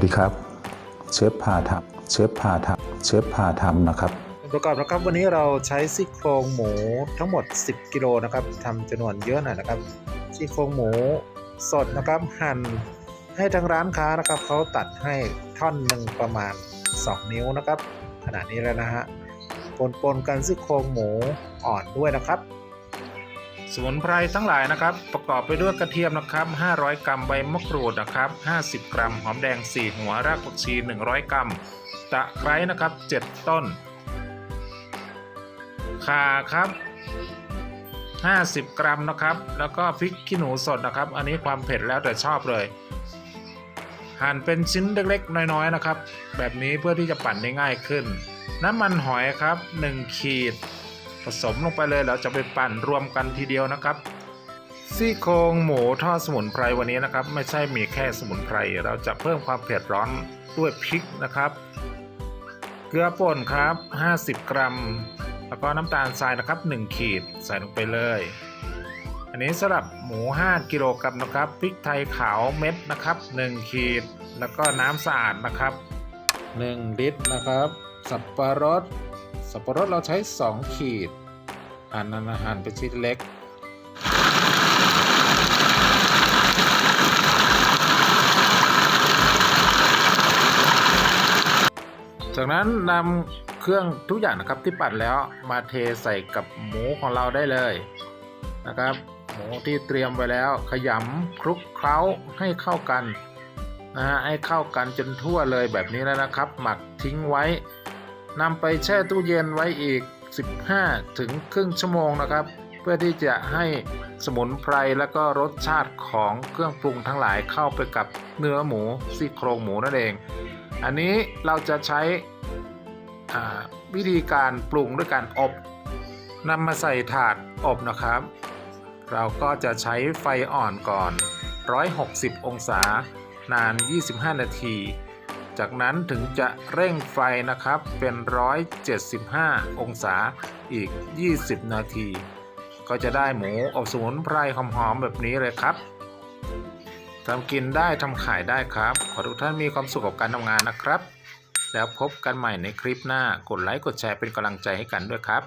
สวัสดีครับ เชฟพาทำเชฟพาทำเชฟพาทำนะครับประกอบนะครับวันนี้เราใช้ซี่โครงหมูทั้งหมด 10 กิโลนะครับทำจำนวนเยอะหน่อยนะครับซี่โครงหมูสดนะครับหั่นให้ทางร้านค้านะครับเขาตัดให้ท่อนหนึ่งประมาณ 2 นิ้วนะครับ ขนาดนี้แล้วนะฮะปนๆกันซี่โครงหมูอ่อนด้วยนะครับ สมุนไพรทั้งหลายนะครับ ประกอบไปด้วยกระเทียมนะครับ 500 กรัมใบมะกรูดนะครับ 50 กรัม หอมแดง 4 หัวรากผักชี 100 กรัม ตะไคร้นะครับ 7 ต้นข่าครับ 50 กรัมนะครับ แล้วก็พริกขี้หนูสดนะครับ อันนี้ความเผ็ดแล้วแต่ชอบเลย หั่นเป็นชิ้นเล็กๆ น้อยๆนะครับ แบบนี้เพื่อที่จะปั่นได้ง่ายขึ้น น้ำมันหอยครับ 1 ขีด ผสมลงไปเลยแล้วจะไปปั่นรวมกันทีเดียวนะครับ ซี่โครงหมูทอดสมุนไพรวันนี้นะครับ ไม่ใช่มีแค่สมุนไพร เราจะเพิ่มความเผ็ดร้อนด้วยพริกนะครับ เกลือป่นครับ 50 กรัม แล้วก็น้ำตาลทรายนะครับ 1 ขีดใส่ลงไปเลยอันนี้สำหรับหมู 5 กิโลกรัมนะครับพริกไทยขาวเม็ดนะครับ 1 ขีด แล้วก็น้ำสะอาดนะครับ 1 ลิตรนะครับ สับปะรด สับปะรดเราใช้ 2 ขีดหั่นหั่นหั่นเป็นชิ้นเล็กจากนั้นนำเครื่องทุกอย่างนะครับที่ปั่นแล้วมาเทใส่กับหมูของเราได้เลยนะครับ หมูที่เตรียมไว้แล้วขยำคลุกเคล้าให้เข้ากันนะฮะให้เข้ากันจนทั่วเลยแบบนี้แล้วนะครับ หมักทิ้งไว้ นำไปแช่ตู้เย็นไว้อีก 15 ถึงครึ่งชั่วโมงนะครับ เพื่อที่จะให้สมุนไพรแล้วก็รสชาติของเครื่องปรุงทั้งหลายเข้าไปกับเนื้อหมูซี่โครงหมูนั่นเอง อันนี้เราจะใช้วิธีการปรุงด้วยการอบนำมาใส่ถาดอบนะครับ เราก็จะใช้ไฟอ่อนก่อน 160 องศานาน 25 นาที จากนั้นถึงจะเร่งไฟนะครับเป็น 175 องศาอีก 20 นาที ก็จะได้หมูอบสมุนไพรหอมๆแบบนี้เลยครับทำกินได้ทำขายได้ครับ ขอทุกท่านมีความสุขกับการทำงานนะครับ แล้วพบกันใหม่ในคลิปหน้ากดไลค์กดแชร์เป็นกำลังใจให้กันด้วยครับ